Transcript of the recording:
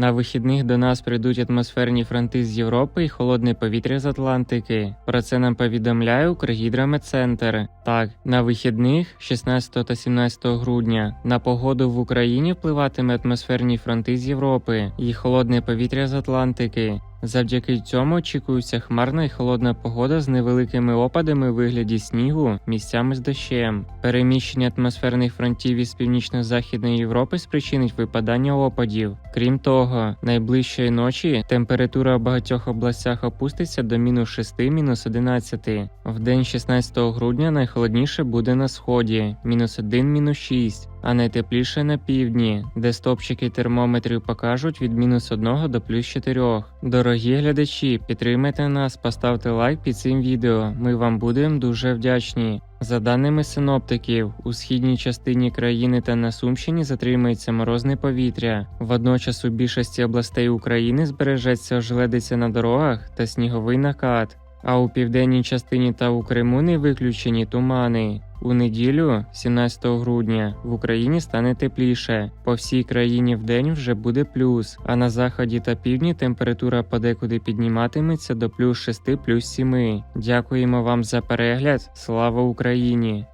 На вихідних до нас прийдуть атмосферні фронти з Європи і холодне повітря з Атлантики. Про це нам повідомляє Укргідрометцентр. Так, на вихідних 16 та 17 грудня на погоду в Україні впливатиме атмосферні фронти з Європи і холодне повітря з Атлантики. Завдяки цьому очікується хмарна і холодна погода з невеликими опадами у вигляді снігу, місцями з дощем. Переміщення атмосферних фронтів із північно-західної Європи спричинить випадання опадів. Крім того, найближчої ночі температура в багатьох областях опуститься до мінус 6, мінус 11. В день 16 грудня найхолодніше буде на сході мінус 1, мінус 6 а найтепліше на півдні, де стопчики термометрів покажуть від мінус 1 до плюс 4. Дорогі глядачі, підтримайте нас, поставте лайк під цим відео. Ми вам будемо дуже вдячні. За даними синоптиків, у східній частині країни та на Сумщині затримається морозне повітря. Водночас у більшості областей України збережеться ожеледиця на дорогах та сніговий накат. А у південній частині та у Криму не виключені тумани. У неділю, 17 грудня, в Україні стане тепліше. По всій країні вдень вже буде плюс, а на заході та півдні температура подекуди підніматиметься до плюс 6, плюс 7. Дякуємо вам за перегляд. Слава Україні!